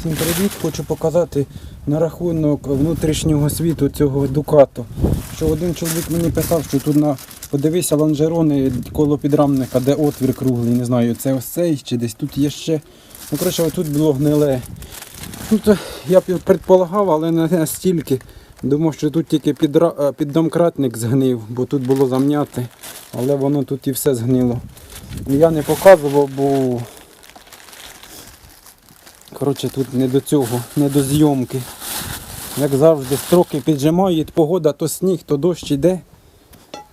Всім привіт! Хочу показати на рахунок внутрішнього світу цього дукату. Що один чоловік мені писав, що тут на подивися лонжерони коло підрамника, де отвір круглий, не знаю, це ось цей чи десь тут є ще. Ну, коротше, отут було гниле. Тут е, я предполагав, але не настільки. Думав, що тут тільки підра... е, піддомкратник згнив, бо тут було замняти, але воно тут і все згнило. Я не показував, бо Коротше, тут не до цього, не до зйомки. Як завжди, строки піджимають, погода то сніг, то дощ іде.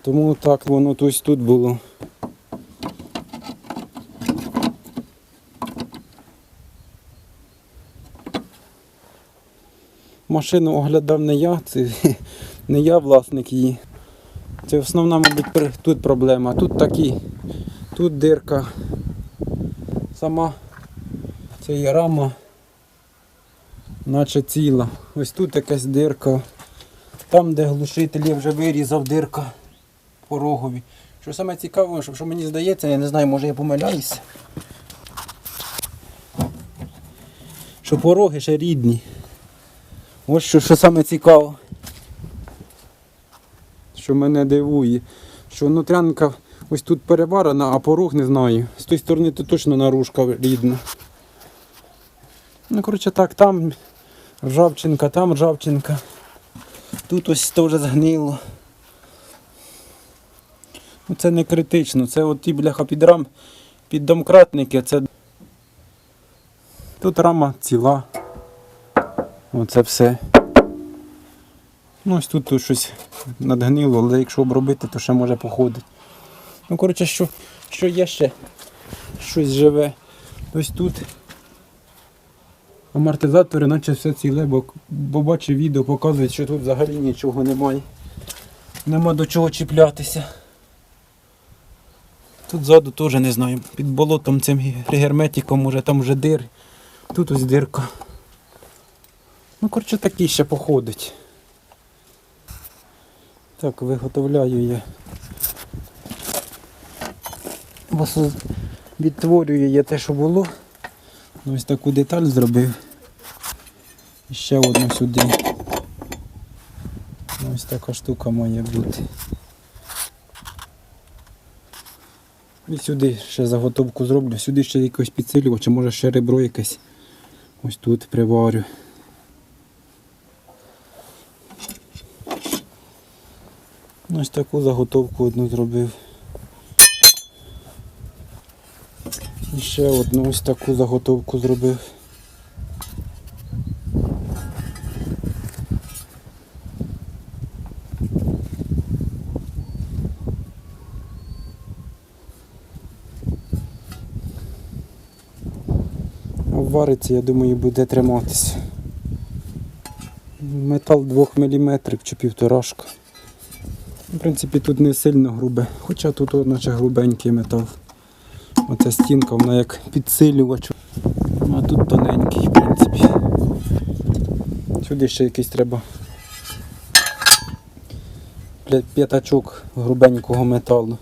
Тому так воно ось тут було. Машину оглядав не я, це не я власник її. Це основна, мабуть, тут проблема. Тут такі, тут дирка. Сама це є рама, наче ціла. Ось тут якась дирка. Там, де глушитель, я вже вирізав дирка порогові. Що саме цікаве, що, що мені здається, я не знаю, може я помиляюся. Що пороги ще рідні. Ось що, що саме цікаво. Що мене дивує. Що внутрянка ось тут переварена, а порог не знаю. З тої сторони тут точно наружка рідна. Ну, коротше так, там ржавчинка, там ржавчинка. Тут ось вже згнило. Ну, це не критично, це от ті бляха під рам, під домкратники, це. Тут рама ціла. Оце все. Ну ось тут, тут щось надгнило, але якщо обробити, то ще може походить. Ну, коротше, що, що є ще щось живе. Ось тут Амортизатори, наче все ціле, бо, бо бачив відео, показують, що тут взагалі нічого немає. Нема до чого чіплятися. Тут ззаду теж не знаю. Під болотом цим герметиком, може там вже дир. Тут ось дирка. Ну, коротше, такий ще походить. Так, виготовляю я. Восо- Відтворюю я те, що було. Ось таку деталь зробив. І ще одну сюди. Ось така штука має бути. І сюди ще заготовку зроблю. Сюди ще якось підсилювач, а може ще ребро якесь. Ось тут приварю. Ось таку заготовку одну зробив. І ще одну ось таку заготовку зробив. Вариться, я думаю, буде триматися. Метал 2 мм чи півторашка. В принципі, тут не сильно грубе, хоча тут наче грубенький метал. Оця стінка, вона як підсилювач. А тут тоненький, в принципі. Сюди ще якийсь треба п'ятачок грубенького металу,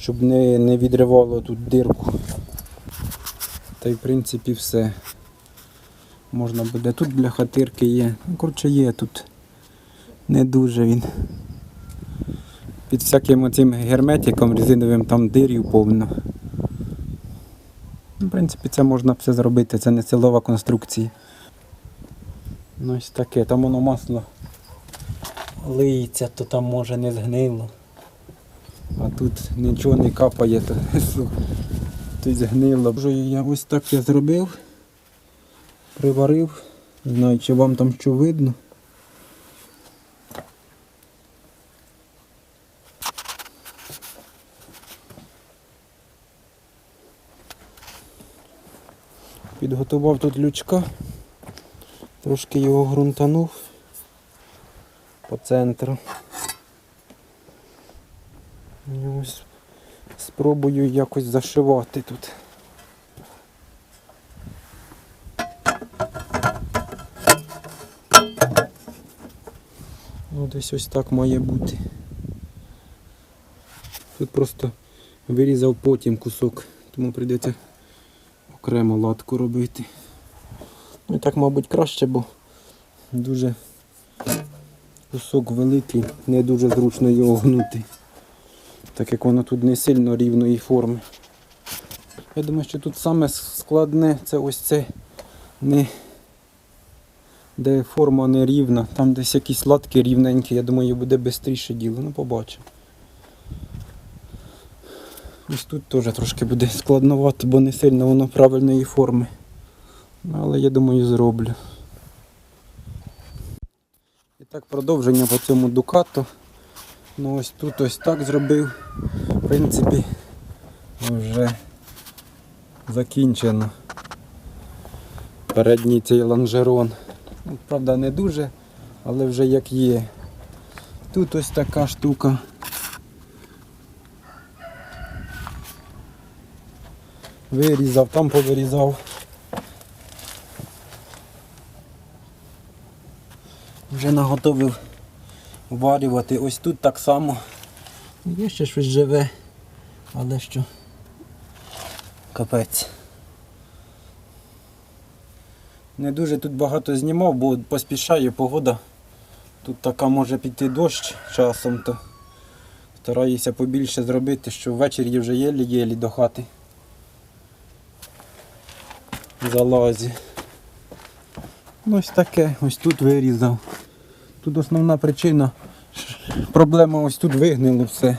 щоб не, не відривало тут дирку. Та й в принципі все. Можна буде. Тут бляха тирки є. Ну, коротше, є тут. Не дуже він. Під всяким оцим герметиком резиновим там дирів повно. Ну, В принципі, це можна все зробити, це не силова конструкція. Ну ось таке, там воно масло лиється, то там може не згнило. А тут нічого не капає, то, то й. Вже я ось так я зробив, приварив. Не знаю, чи вам там що видно. Підготував тут лючка, трошки його ґрунтанув по центру. Ось спробую якось зашивати тут. Ну, десь ось так має бути. Тут просто вирізав потім кусок, тому прийдеться окремо латку робити. Ну і так, мабуть, краще, бо дуже кусок великий, не дуже зручно його гнути. Так як воно тут не сильно рівної форми. Я думаю, що тут саме складне це ось це не де форма не рівна, там десь якісь латки рівненькі, я думаю, буде швидше діло, ну побачимо. Ось тут теж трошки буде складновато, бо не сильно воно правильної форми. Але я думаю зроблю. І так продовження по цьому дукату. Ну ось тут ось так зробив. В принципі, вже закінчено. Передній цей лонжерон. Ну, Правда, не дуже, але вже як є. Тут ось така штука. Вирізав, там повирізав. Вже наготовив варювати. Ось тут так само. Є ще щось живе, але що капець. Не дуже тут багато знімав, бо поспішає погода. Тут така може піти дощ часом, то стараюся побільше зробити, що ввечері вже єлі-єлі до хати. Залазі. Ну ось таке, ось тут вирізав. Тут основна причина. Проблема ось тут вигнило все.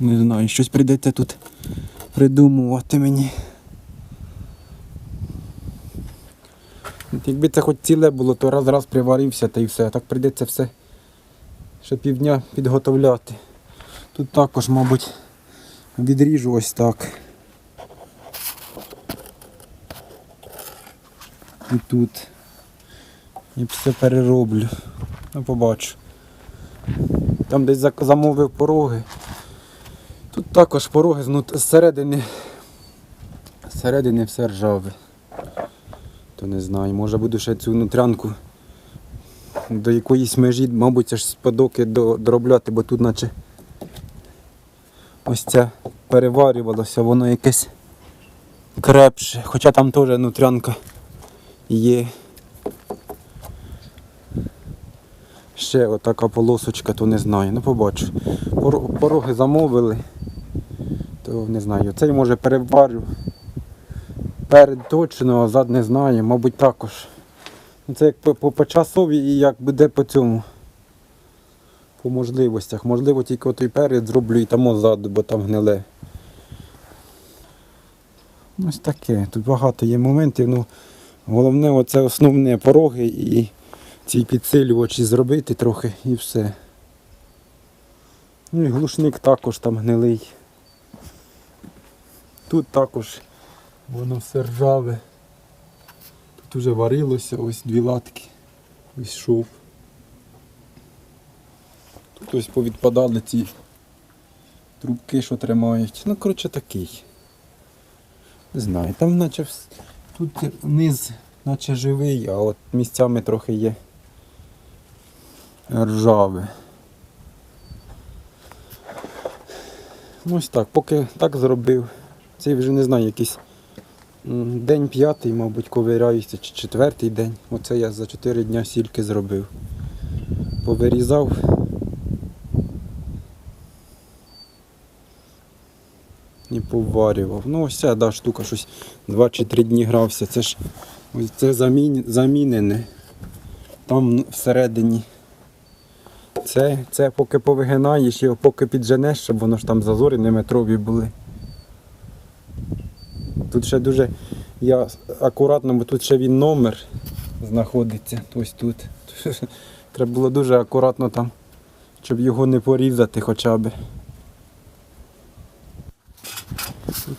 Не знаю, щось прийдеться тут придумувати мені. Якби це хоч ціле було, то раз-раз приварився та і все. Так прийдеться все ще півдня підготовляти. Тут також, мабуть, відріжу ось так. І тут. І все перероблю. Ну, побачу. Там десь замовив пороги. Тут також пороги зсередини. Зсередини все ржаве. То не знаю, може буду ще цю нутрянку до якоїсь межі, мабуть, аж спадоки доробляти, бо тут наче ось це переварювалося, воно якесь крепше. Хоча там теж нутрянка є. Ще отака полосочка, то не знаю, ну побачу. Пороги замовили, то не знаю. Цей може переварю. Перед точно, а зад не знаю, мабуть також. Ну, Це як по, по, по часові і як буде по цьому. По можливостях. Можливо, тільки той перед зроблю і там ззаду, бо там гниле. Ось таке. Тут багато є моментів. Ну, головне оце основне пороги і ці підсилювачі зробити трохи і все. Ну і глушник також там гнилий. Тут також воно все ржаве. Тут уже варилося, ось дві латки. Ось шов. Тут ось повідпадали ці трубки, що тримають. Ну, коротше, такий. Не знаю, там наче тут низ наче живий, а от місцями трохи є ржаве. Ось так, поки так зробив. Цей вже не знаю, якийсь день п'ятий, мабуть, ковиряюся, чи четвертий день. Оце я за чотири дня стільки зробив. Повирізав. І поварював. Ну ось ця да, штука щось 2 чи 3 дні грався. Це ж ось це замін, замінене. Там всередині. Це, це поки повигинаєш його, поки підженеш, щоб воно ж там зазори не метрові були. Тут ще дуже я акуратно, бо тут ще він номер знаходиться. Ось тут. Треба було дуже акуратно там, щоб його не порізати хоча б.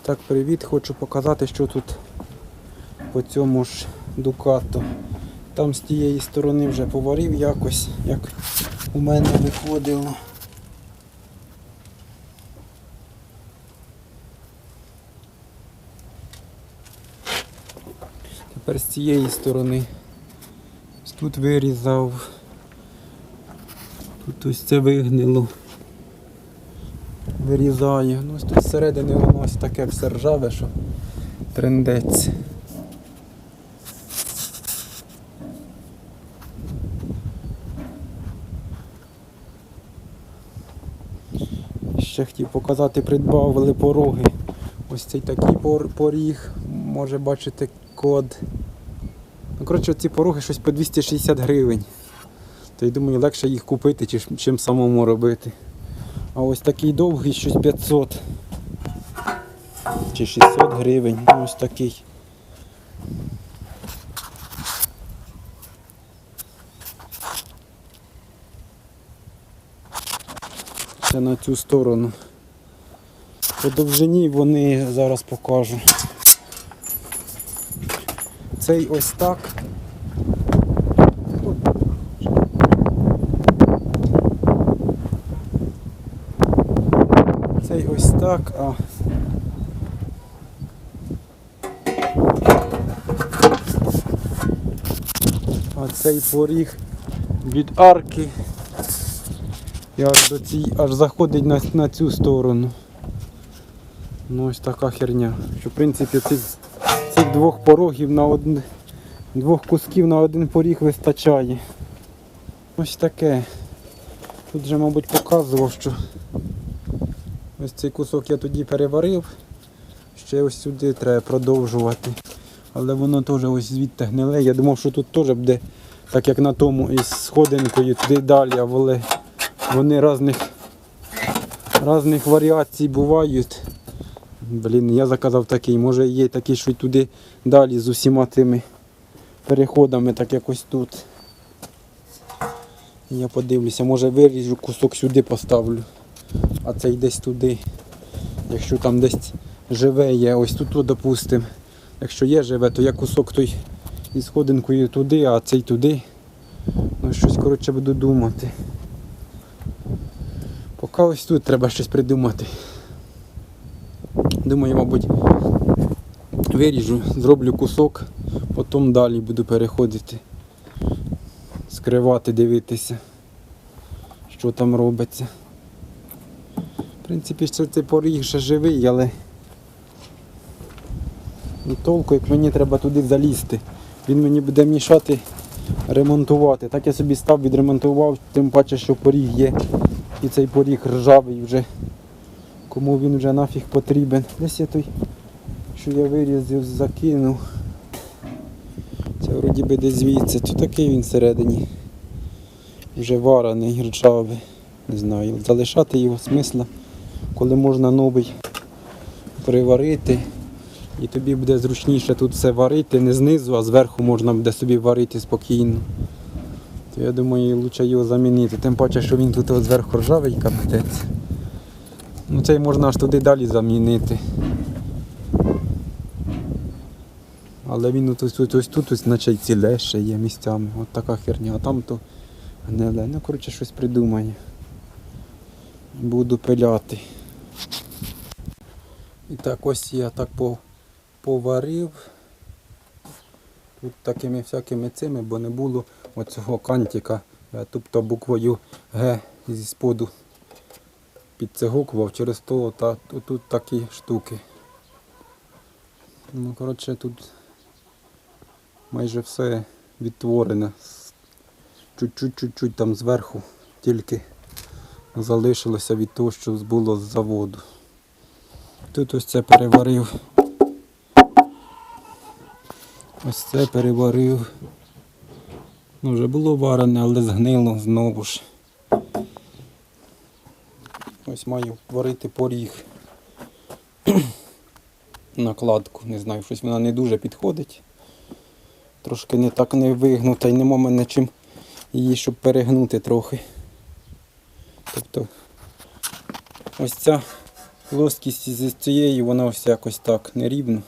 Так, привіт, хочу показати, що тут по цьому ж дукату. Там з тієї сторони вже поварив якось, як у мене виходило. Тепер з цієї сторони. Тут вирізав. Тут ось це вигнило. Вирізаю. Ну ось тут зсередини воно ось таке все ржаве, що трендець. Ще хотів показати, придбавили пороги. Ось цей такий поріг. Може бачити код. Ну, коротше, ці пороги щось по 260 гривень. То й думаю, легше їх купити, чим, чим самому робити. А ось такий довгий, щось 500 чи 600 гривень. Ну, ось такий. Це на цю сторону. По довжині вони зараз покажу. Цей ось так. Цей ось так, а А цей поріг від арки і аж до цій, аж заходить на, на цю сторону. Ну ось така херня. Що в принципі цих, цих двох порогів на один, двох кусків на один поріг вистачає. Ось таке. Тут вже, мабуть, показував, що ось цей кусок я тоді переварив. Ще ось сюди треба продовжувати. Але воно теж ось звідти гниле. Я думав, що тут теж буде, так як на тому із сходинкою туди далі, а воли, вони різних, різних варіацій бувають. Блін, я заказав такий, може є такий, що й туди далі з усіма тими переходами, так якось тут. Я подивлюся, може виріжу кусок сюди поставлю, а цей десь туди. Якщо там десь живе є, ось тут, от, допустим. Якщо є живе, то я кусок той із сходинкою туди, а цей туди. Ну щось коротше буду думати. Поки ось тут треба щось придумати. Думаю, мабуть, виріжу, зроблю кусок, потім далі буду переходити, скривати, дивитися, що там робиться. В принципі, ще цей поріг ще живий, але і толку, як мені треба туди залізти. Він мені буде мішати ремонтувати. Так я собі став, відремонтував, тим паче, що поріг є. І цей поріг ржавий вже. Кому він вже нафіг потрібен. Десь я той, що я вирізав, закинув. Це вроді би десь звідси. Тут такий він всередині. Вже варений, ржавий. Не знаю. Залишати його смисла, коли можна новий приварити. І тобі буде зручніше тут все варити, не знизу, а зверху можна буде собі варити спокійно. То я думаю, краще його замінити. Тим паче, що він тут зверху ржавий капець. Ну цей можна аж туди далі замінити. Але він ось, ось, ось тут ось, наче й ціле ще є місцями. От така херня, а там то гниле. Ну коротше щось придумає. Буду пиляти. І так ось я так поварив. Тут такими всякими цими, бо не було оцього кантика, е, тобто буквою Г зі споду підцегукував, через то та, тут, такі штуки. Ну, коротше, тут майже все відтворене. Чуть-чуть-чуть там зверху тільки залишилося від того, що було з заводу. Тут ось це переварив. Ось це переварив. Ну, вже було варене, але згнило знову ж. Ось маю варити поріг. Накладку, не знаю, щось вона не дуже підходить. Трошки не так не вигнута і нема мене чим її, щоб перегнути трохи. Тобто ось ця плоскість з цієї, вона ось якось так нерівно,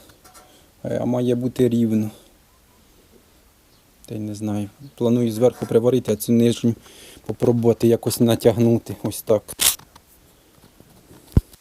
е, а має бути рівно. Та й не знаю. Планую зверху приварити, а цю нижню попробувати якось натягнути ось так.